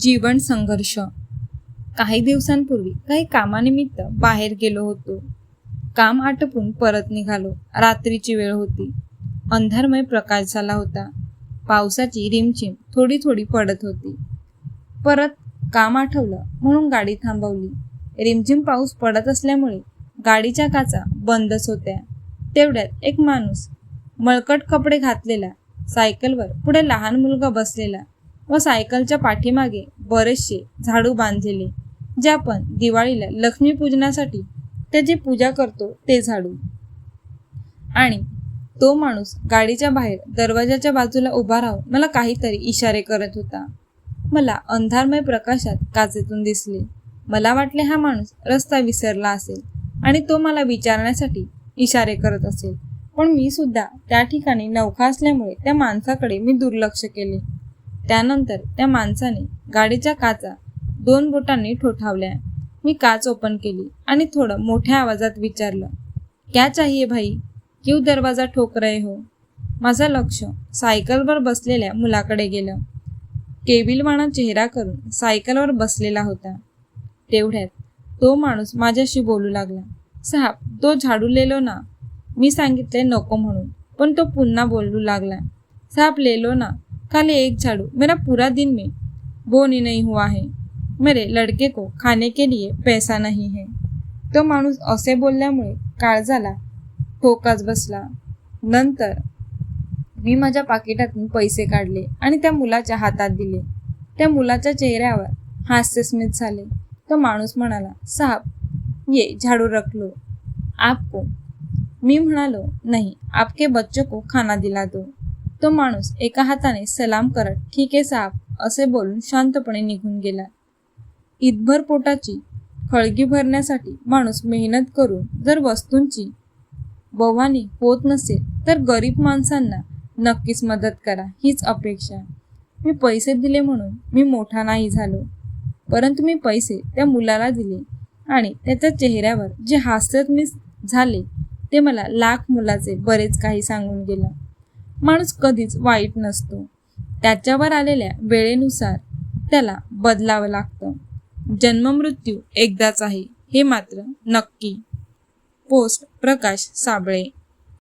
जीवन संघर्ष. काही दिवसांपूर्वी काही कामानिमित्त बाहेर गेलो होतो. काम आटपून परत निघालो. रात्रीची वेळ होती. अंधारमय प्रकाश झाला होता. पावसाची रिमझिम थोडी थोडी पडत होती. परत काम आठवलं म्हणून गाडी थांबवली. रिमझिम पाऊस पडत असल्यामुळे गाडीच्या काचा बंदच होत्या. तेवढ्यात एक माणूस मळकट कपडे घातलेला सायकलवर पुढे लहान मुलगा बसलेला. व सायकलच्या पाठीमागे बरेचसे झाडू बांधलेले जे आपण दिवाळीला लक्ष्मीपूजनासाठी त्याची पूजा करतो ते झाडू. आणि तो माणूस गाडीच्या बाहेर दरवाजाच्या बाजूला उभा राहून मला काहीतरी इशारे करत होता. मला अंधारमय प्रकाशात काचेतून दिसले. मला वाटले हा माणूस रस्ता विसरला असेल आणि तो मला विचारण्यासाठी इशारे करत असेल. पण मी सुद्धा त्या ठिकाणी नौका असल्यामुळे त्या माणसाकडे मी दुर्लक्ष केले. त्यानंतर त्या माणसाने गाडीच्या काचा दोन बोटांनी ठोठावल्या. मी काच ओपन केली आणि थोडं मोठ्या आवाजात विचारलं क्या चाहिए भाई? क्यू दरवाजा ठोक रहे हो? माझं लक्ष सायकलवर बसलेल्या मुलाकडे गेलं. केबिलवाणा चेहरा करून सायकलवर बसलेला होता. तेवढ्यात तो माणूस माझ्याशी बोलू लागला साहेब तो झाडू लेलो ना? मी सांगितले नको म्हणून. पण तो पुन्हा बोलू लागला साहेब लेलो ना? खाली एक झाड़ू. मेरा पूरा दिन में बोनी नहीं हुआ है. मेरे लड़के को खाने के लिए पैसा नहीं है. तो माणूस असे बोलल्यामुळे काळजाला ठोकाच बसला. नंतर मी माझ्या पाकिटातून पैसे काढले आणि त्या मुलाच्या हातात दिले. त्या मुलाच्या चेहऱ्यावर हास्यस्मित झाले. तो माणूस म्हणाला साहब ये झाड़ू रख लो आपको मी म्हणालो नाही आपके बच्चों को खाना दिला दो. तो माणूस एका हाताने सलाम करत ठीक आहे साहेब असे बोलून शांतपणे निघून गेला. ईदभर पोटाची खळगी भरण्यासाठी माणूस मेहनत करून जर वस्तूंची बवानी होत नसेल तर गरीब माणसांना नक्कीच मदत करा हीच अपेक्षा मी पैसे दिले म्हणून मी मोठा नाही झालो परंतु मी पैसे त्या मुलाला दिले आणि त्याच्या चेहऱ्यावर जे हास्य मी झाले ते मला लाख मुलाचे बरेच काही सांगून गेलं. माणूस कधीच वाईट नसतो. त्याच्यावर आलेल्या वेळेनुसार त्याला बदलावं लागतं. जन्ममृत्यू एकदाच आहे हे मात्र नक्की. पोस्ट प्रकाश साबळे.